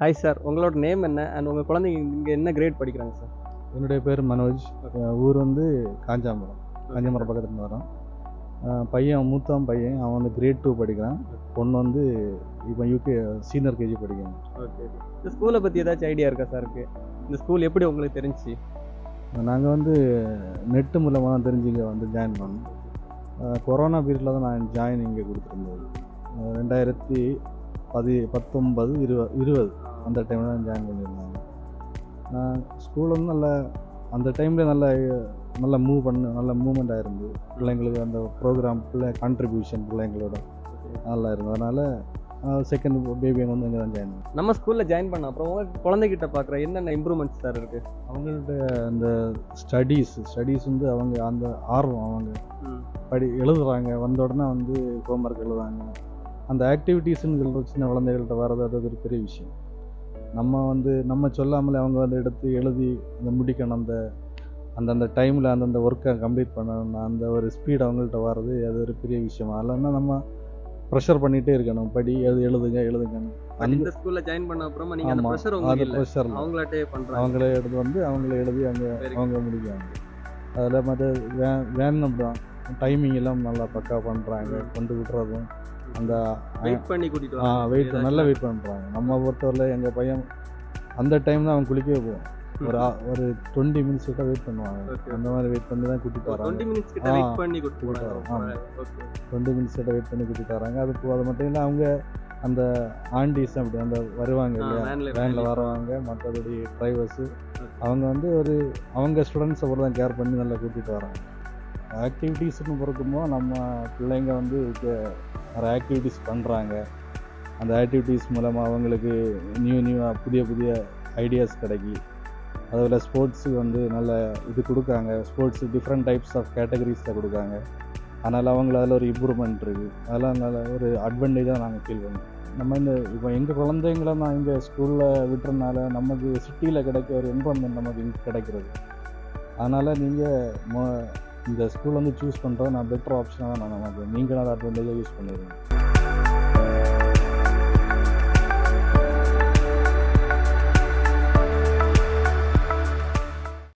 Hi sir உங்களோட name என்ன? And உங்கள் குழந்தைங்க இங்கே என்ன கிரேட் படிக்கிறாங்க சார் என்னுடைய பேர் மனோஜ். ஊர் வந்து காஞ்சாமரம் காஞ்சாமரம் பக்கத்துல இருந்து வரோம் பையன் மூத்தவன் பையன் அவன் வந்து கிரேட் டூ படிக்கிறான். பொண்ணு வந்து இப்போ யூகே சீனியர் கேஜி படிக்கிறான் ஓகே இந்த ஸ்கூலை பற்றி ஏதாச்சும் ஐடியா இருக்கா சாருக்கு இந்த ஸ்கூல் எப்படி உங்களுக்கு தெரிஞ்சு நாங்கள் வந்து நெட்டு மூலமாக தான் தெரிஞ்சு இங்கே வந்து ஜாயின் பண்ணோம். கொரோனா பீரியடில் தான் நான் ஜாயின் இங்கே கொடுத்துருந்தது. அஹ் ரெண்டாயிரத்தி பதி பத்தொம்பது இருபது இருபது. அந்த டைமில் தான் ஜாயின் பண்ணியிருந்தாங்க ஸ்கூல் வந்து நல்ல அந்த டைமில் நல்ல நல்லா மூவ் பண்ண நல்ல மூவ்மெண்ட் ஆயிருந்து பிள்ளைங்களுக்கு அந்த ப்ரோக்ராம் பிள்ளை கான்ட்ரிபியூஷன் பிள்ளைங்களோட நல்லா இருந்தது. அதனால் செகண்ட் பேபி வந்து இங்கே தான் ஜாயின் பண்ணேன். நம்ம ஸ்கூலில் ஜாயின் பண்ண அப்புறம் உங்கள் குழந்தைகிட்ட பார்க்குற என்னென்ன இம்ப்ரூவ்மெண்ட்ஸ் சார் இருக்கு? அவங்கள்ட்ட அந்த ஸ்டடீஸ் ஸ்டடீஸ் வந்து அவங்க அந்த ஆர்வம் அவங்க படி எழுதுறாங்க. வந்த உடனே வந்து ஹோம்ஒர்க் எழுதுறாங்க. அந்த ஆக்டிவிட்டீஸ்னு சொல்கிற சின்ன குழந்தைகள்கிட்ட வர்றது அது ஒரு பெரிய விஷயம். நம்ம வந்து நம்ம சொல்லாமலே அவங்க வந்து எடுத்து எழுதி அந்த முடிக்கணும் அந்த அந்தந்த டைமில் அந்தந்த ஒர்க்கை கம்ப்ளீட் பண்ணணும் அந்த ஒரு ஸ்பீட் அவங்கள்ட்ட வர்றது அது ஒரு பெரிய விஷயம். இல்லைன்னா நம்ம ப்ரெஷர் பண்ணிகிட்டே இருக்கணும். படி எழுது எழுதுங்க எழுதுங்கன்னு இந்த ஸ்கூல்ல ஜாயின் பண்ண அப்புறமா நீங்க அந்த ப்ரெஷர் அது உங்களுக்கு இல்ல. ப்ரெஷர் அவங்களாட்டே பண்றாங்க. அவங்களே எடுத்து வந்து அவங்களே எழுதி அவங்க. அவங்க முடிக்கிறாங்க. அதில் மற்ற வே வேன் தான். டைமிங் எல்லாம் நல்லா பக்கா பண்ணுறாங்க கொண்டு விடுறதும். அந்த வெயிட் பண்ணி கூட்டிட்டு. வெயிட் நல்லா வெயிட் பண்ணுறாங்க நம்ம பொறுத்தவரையில் எங்கள் பையன் அந்த டைம் தான் அவன் குளிக்கவே போவோம் ஒரு ஒரு டுவெண்ட்டி மினிட்ஸ் கிட்ட வெயிட் பண்ணுவாங்க. அந்த மாதிரி வெயிட் பண்ணி தான் கூட்டிட்டு ஒரு 20 வராங்க. மினிட்ஸ் கிட்ட வெயிட் பண்ணி கூட்டிட்டு வராங்க. டுவெண்ட்டி மினிட்ஸ் கிட்ட வெயிட் பண்ணி கூட்டிட்டு வராங்க. அது அது மட்டும் இல்லை அவங்க அந்த ஆண்டிஸ் அப்படி அந்த வருவாங்க இல்லையா? வேன்ல வேனில் வரவங்க மற்றபடி டிரைவர்ஸு அவங்க வந்து ஒரு அவங்க ஸ்டூடெண்ட்ஸை கூட தான் கேர் பண்ணி நல்லா கூட்டிகிட்டு வராங்க. ஆக்டிவிட்டீஸ்னு பொறுக்கும்போது நம்ம பிள்ளைங்க வந்து இதுக்கு நிறைய ஆக்டிவிட்டீஸ் பண்ணுறாங்க அந்த ஆக்டிவிட்டீஸ் மூலமாக அவங்களுக்கு நியூ நியூவாக புதிய புதிய ஐடியாஸ் கிடைக்கி அதில் ஸ்போர்ட்ஸுக்கு வந்து நல்ல இது கொடுக்காங்க. ஸ்போர்ட்ஸ் டிஃப்ரெண்ட் டைப்ஸ் ஆஃப் கேட்டகரிஸில் கொடுக்காங்க. அதனால் அவங்கள அதில் ஒரு இம்ப்ரூவ்மெண்ட் இருக்குது அதெல்லாம் நல்ல ஒரு அட்வான்டேஜாக நாங்கள் ஃபீல் பண்ணுவோம் நம்ம இந்த இப்போ எங்கள் குழந்தைங்கள நான் இங்கே ஸ்கூலில் விட்டுறதுனால நமக்கு சிட்டியில் கிடைக்க ஒரு என்வரன்மெண்ட் நமக்கு இங்கே கிடைக்கிறது. அதனால் நீங்கள் இந்த ஸ்கூல் வந்து சூஸ் பண்ணுறது நான் பெட்டர் ஆப்ஷனாக நான் நமக்கு நீங்களும் அதை அட்வான்டேஜாக யூஸ் பண்ணிடுறேன்